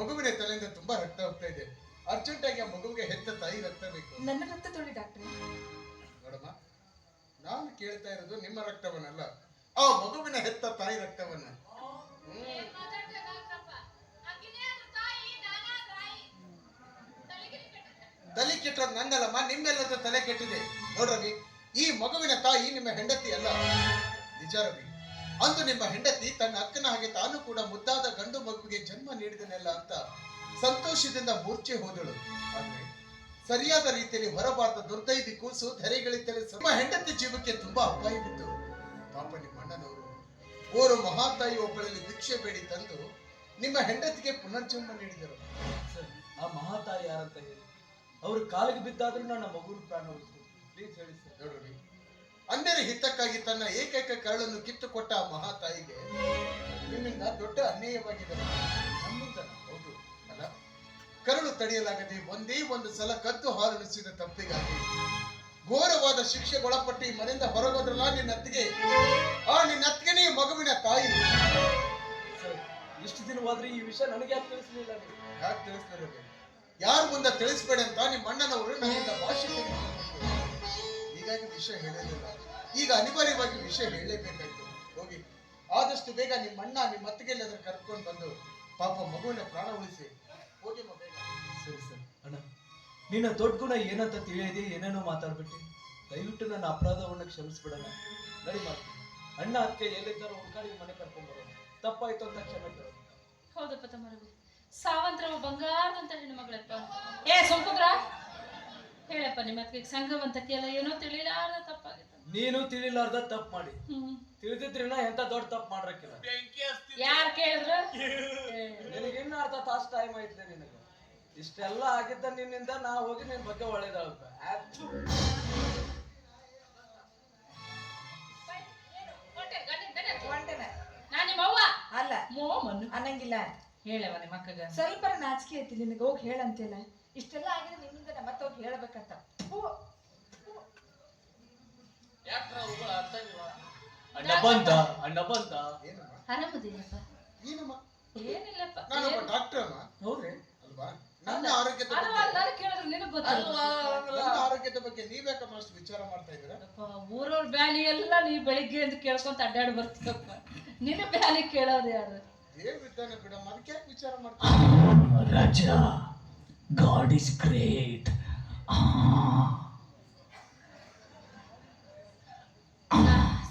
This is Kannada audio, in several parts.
ಮಗುವಿನ ತಲೆಯಿಂದ ತುಂಬಾ ರಕ್ತ ಹೋಗ್ತಾ ಇದೆ. ಅರ್ಜೆಂಟ್ ಆಗಿ ಆ ಮಗುವಿಗೆ ಹೆತ್ತ ತಾಯಿ ರಕ್ತ ಬೇಕು. ನನ್ನ ರಕ್ತ ತೊಳಿ ಡಾಕ್ಟರ್. ನೋಡಮ್ಮ ನಾನು ಕೇಳ್ತಾ ಇರೋದು ನಿಮ್ಮ ರಕ್ತವನ್ನಲ್ಲ ಆ ಮಗುವಿನ ಹೆತ್ತ ತಾಯಿ ರಕ್ತವನ್ನ. ತಲೆ ಕೆಟ್ಟದ್ ನಂದಲ್ಲಮ್ಮ ನಿಮ್ಮೆಲ್ಲದ ತಲೆ ಕೆಟ್ಟಿದೆ. ನೋಡ್ರವಿ ಈ ಮಗುವಿನ ತಾಯಿ ನಿಮ್ಮ ಹೆಂಡತಿ ಅಲ್ಲ. ನಿಜ ರವಿ ಅಂದು ನಿಮ್ಮ ಹೆಂಡತಿ ತನ್ನ ಅಕ್ಕನ ಹಾಗೆ ತಾನು ಕೂಡ ಮುದ್ದಾದ ಗಂಡು ಮಗುವಿಗೆ ಜನ್ಮ ನೀಡಿದನೆಲ್ಲ ಅಂತ ಸಂತೋಷದಿಂದ ಮೂರ್ಛೆ ಹೋದಳು. ಆದ್ರೆ ಸರಿಯಾದ ರೀತಿಯಲ್ಲಿ ಹೊರಬಾರದ ದುರ್ದೈವಿ ಕೂಸು ಧರೆಗಳಿದ್ದರೆ ನಿಮ್ಮ ಹೆಂಡತಿ ಜೀವಕ್ಕೆ ತುಂಬಾ ಅಪಾಯವಿತ್ತು ಪಾಪ ನಿಮ್ಮ ಅಣ್ಣನವರು ಓರು ಮಹಾತಾಯಿ ಒಬ್ಬಳಲ್ಲಿ ಭಿಕ್ಷೆ ಬೇಡಿ ತಂದು ನಿಮ್ಮ ಹೆಂಡತಿಗೆ ಪುನರ್ಜನ್ಮ ನೀಡಿದರು. ಆ ಮಹಾತಾಯಿ ಯಾರಂತ ಹೇಳಿ? ಅವ್ರ ಕಾಲಿಗೆ ಬಿದ್ದಾದ್ರೂ ನನ್ನ ಮಗುವಿನ ಪ್ರಾಣ ಉಳಿಸ್ಬೋದು. ಪ್ಲೀಸ್ ಹೇಳಿ ಸರ್. ನೋಡ್ರಿ ಅನ್ಯರ ಹಿತಕ್ಕಾಗಿ ತನ್ನ ಏಕೈಕ ಕರಳನ್ನು ಕಿತ್ತುಕೊಟ್ಟ ಆ ಮಹಾತಾಯಿಗೆ ನಿಮ್ಮಿಂದ ದೊಡ್ಡ ಅನ್ಯಾಯವಾಗಿದೆ. ನಮ್ಮಿಂದ ಹೌದು ಅಲ್ಲ? ಕರಳು ತಡೆಯಲಾಗದೆ ಒಂದೇ ಒಂದು ಸಲ ಕದ್ದು ಹಾಲುಣಿಸಿದ ತಪ್ಪಿಗಾಗಿ ಘೋರವಾದ ಶಿಕ್ಷೆಗೊಳಪಟ್ಟು ಈ ಮನೆಯಿಂದ ಹೊರಗೋದ್ರಲ್ಲ ನಿನ್ನ ಅತ್ತಿಗೆ. ಆ ನಿನ್ನ ಅತ್ತಿಗೆನೇ ಮಗುವಿನ ತಾಯಿ. ಎಷ್ಟು ಇಷ್ಟು ದಿನವಾದ್ರೆ ಈ ವಿಷಯ ನನಗೆ ಯಾಕೆ ತಿಳಿಸ್ಲಿಲ್ಲ ಯಾಕೆ ತಿಳಿಸ್ತಾರೆ ಯಾರು ಮುಂದೆ ತಿಳಿಸ್ಬೇಡ ಅಂತ ನಿಮ್ಮ ಅಣ್ಣನವರು ನನ್ನಿಂದ ಭಾಷೆ. ಹೀಗಾಗಿ ವಿಷಯ ಹೇಳಲಿಲ್ಲ. ಈಗ ಅನಿವಾರ್ಯವಾಗಿ ವಿಷಯ ಹೇಳಲೇಬೇಕಾಯ್ತು. ಹೋಗಿ. ಆದಷ್ಟು ಬೇಗ ನಿಮ್ಮ ಅಣ್ಣ ನಿಮ್ಮ ಅತ್ತಿಗೆಲ್ಲಾದ್ರೂ ಕರ್ಕೊಂಡು ಬಂದು ಪಾಪ ಮಗುವಿನ ಪ್ರಾಣ ಉಳಿಸಿ. ಹೋಗಿ ಬೇಗ ಸರಿ ಸರ್. ಅಣ್ಣ ನಿನ್ನ ದೊಡ್ಡ ಗುಣ ಏನಂತ ತಿಳಿಯದೆ ಏನೇನೋ ಮಾತಾಡ್ಬಿಟ್ಟು? ದಯವಿಟ್ಟು ನನ್ನ ಅಪರಾಧವನ್ನ ಕ್ಷಮಿಸ್ಬಿಡಲ್ಲ ನಡಿ ಮಾಡ್ತೀನಿ ಅಣ್ಣ ಅದಕ್ಕೆ ಎಲ್ಲಿದ್ದಾರೋ ಹುಡ್ಕಾಡಿ ಮನೆ ಕರ್ಕೊಂಡು ಬರೋಣ. ತಪ್ಪಾಯ್ತು ಅಂತ ಕ್ಷಮೆ ಕೇಳೋಣ ಹೌದಪ್ಪ ಸಾವಂತ್ರ ಸಾವಂತ್ರವ ಬಂಗಾರದಂತ ಹೆಣ್ಣು ಮಗಳಪ್ಪ. ಏ ಸುಮ್ಕುದ್ರ ಹೇಳಪ್ಪ ನಿಮ್ಮ ಅತ್ತಿಗೆ ಅಂತ ಕೇಳ ಏನೋ ತಿಳಿಲಾರ್ದ ತಪ್ಪಾಗಿತ್ತು. ನೀನು ತಿಳಿಲಾರ್ದ ತಪ್ಪು ಮಾಡಿ. ತಿಳಿದಿದ್ರಿನ ಎಂತ ದೊಡ್ಡ ತಪ್ಪು ಮಾಡ್ರಕ್ಕಿಲ್ಲ. ಯಾರು ಕೇಳಿದ್ರು? ನಿನಗೆ ಇನ್ನ ಅರ್ಧ ತಾಸು ಟೈಮ್ ಐತ್ರಿ ನಿನಗೆ. ಇಷ್ಟೆಲ್ಲ ಆಗಿದ್ದ ನಿನ್ನಿಂದ ನಾ ಹೋಗಿ ನಿನ್ ಬಗ್ಗೆ ಒಳ್ಳೇದಾಗುತ್ತೆ. ಒಂಟೆನ ನಾ ನಿಮ್ಮ ಅವ್ವ? ಅಲ್ಲ. ಮೋ ಮಣ್ಣು ಅನ್ನಂಗಿಲ್ಲ. ಹೇಳವ ನಿಮ್ಮ ಅಕ್ಕಗ. ಸ್ವಲ್ಪ ನಾಚಿಕೆ ಐತಿ ನಿನಗೆ ಹೋಗಿ ಹೇಳಂತಿಲ್ಲ ಇಷ್ಟೆಲ್ಲ ಆಗಿದೆ ನಿಮ್ಮಿಂದ ಮತ್ತೆ ಹೋಗಿ ಹೇಳ್ಬೇಕಂತ. ಅಣ್ಣ ಬಂದ? ಅಣ್ಣ ಬಂದ? ಏನಮ್ಮ? ಆರಾಮದಿಲ್ಲಪ್ಪ ಏನಮ್ಮ? ಏನಿಲ್ಲಪ್ಪ ನಾನೊಬ್ಬ ಡಾಕ್ಟರ್ ಅಮ್ಮ. ಹೌದ್ರಿ? ಅಲ್ವಾ? ನನ್ನ ಆರೋಗ್ಯದ ಅಲ್ವಾ? ಬಗ್ಗೆ ನಾನು ಕೇಳಿದ್ರೆ ನಿನಗ್ ಗೊತ್ತಲ್ಲ ನನ್ನ ಆರೋಗ್ಯದ ಬಗ್ಗೆ ನೀವ್ಯಾಕಮ್ಮ ಅಷ್ಟು ವಿಚಾರ ಮಾಡ್ತಾ ಇದ್ದೀರಾ? ಊರವ್ರ ಬ್ಯಾಲಿ ಎಲ್ಲ ನೀ ಬೆಳಿಗ್ಗೆ ಅಂತ ಕೇಳ್ಕೊಂತ ಅಡ್ಡಾಡಿ ಬರ್ತೀಯಪ್ಪ ನಿನ್ನ ಬ್ಯಾಲಿ ಕೇಳೋದು ಯಾರು? ದೇವ್ರಿದ್ದಾನೆ ಬಿಡಮ್ಮ. ಅದಕ್ಕೆ ಯಾಕೆ ವಿಚಾರ ಮಾಡ್ತಾ Raja god is great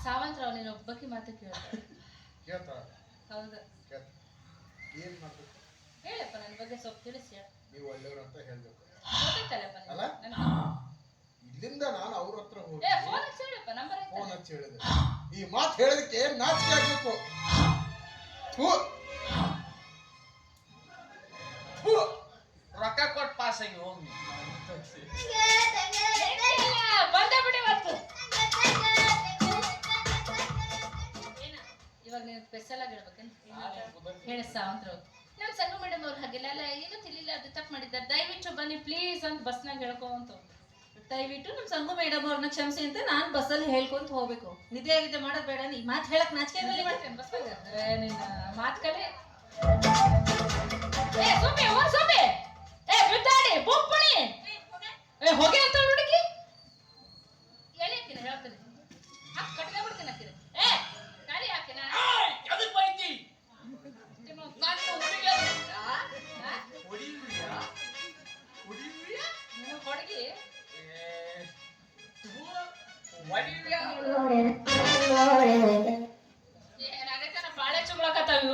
Savantrao ನೀನು ಒಬ್ಬಕ್ಕೆ ಮಾತು ಕೇಳ್ತಾ ಹೌದು. ಕೇಳ್ತಾ? ಏನ್ ಮಾಡ್ಬೇಕು ಹೇಳಪ್ಪ ನನ್ನ ಬಗ್ಗೆ ಸ್ವಲ್ಪ ತಿಳಿಸಿ ಹೇಳು ನೀವು ಒಳ್ಳೆಯವರು ಅಂತ ಹೇಳಬೇಕು? ಅಲ್ಲ? ಇಲ್ಲಿಂದ ನಾನು ಅವ್ರ ಹತ್ರ ಹೋಗಿ ಏ ಫೋನ್ ಹಚ್ಚಿ ಹೇಳಪ್ಪ ನಂಬರ್ ಐತೆ ಫೋನ್ ಹಚ್ಚಿ ಹೇಳಿದೆ. ಈ ಮಾತು ಹೇಳೋದಕ್ಕೆ ನಾಚಿಕೆ ಆಗಬೇಕು? ಥು. ಥು. ಕೊಟ್ಟು ಹೋಗಿ ಬಂದ ಬಿಡಿ ಇವತ್ತು? ಇವಾಗ ನೀನು ಸ್ಪೆಷಲ್ ಆಗಿ ಹೇಳ್ಬೇಕೇನು ಹೇಳಿ ಸಾವಂತರಾವ್ ನಮ್ಮ ಸಂಘ ಮೇಡಮ್ ಅವ್ರು ಹಾಗೆಲ್ಲ ಅಲ್ಲ ಏನು ತಿಳಿಲ್ಲ ಅದು ತಪ್ಪು ಮಾಡಿದ್ದಾರೆ. ದಯವಿಟ್ಟು ಬನ್ನಿ ಪ್ಲೀಸ್ ಅಂತ ಬಸ್ನಾಗ ಹೇಳ್ಕೊಂತ ದಯವಿಟ್ಟು ನಮ್ಮ ಸಂಗು ಮೇಡಮ್ ಅವ್ರನ್ನ ಕ್ಷಮಿಸಿ ಅಂತ ನಾನು ಬಸ್ಸಲ್ಲಿ ಹೇಳ್ಕೊಂತ ಹೋಗ್ಬೇಕು. ನಿದ್ದೆ ಆಗಿದೆ ಮಾಡೋದು ಬೇಡ ನೀ ಮಾತು ಹೇಳಕ್ ನಾಚಿಕೆ ನಿನ್ನ ಮಾತು ಕಲೆ.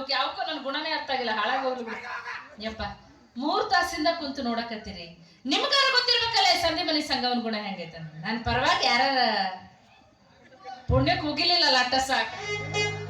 ಯಾವಕ್ಕೂ ನನ್ನ ಗುಣನೇ ಅರ್ಥ ಆಗಿಲ್ಲ ಹಾಳಾಗಿ ಹೋಗ್ಲಿ ಬಿಡು. ಯಪ್ಪ ಮೂರ್ ತಾಸಿಂದ ಕುಂತು ನೋಡಕತ್ತೀರಿ. ನಿಮ್ಗಾರ ಗೊತ್ತಿರ್ಬೇಕಲ್ಲ ಸಂಧಿ ಮನಿ ಸಂಘವನ್ ಗುಣ ಹೆಂಗೈತೆ ನನ್ನ ಪರವಾಗಿ ಯಾರ पुण्य कोकिलेला लाटा साक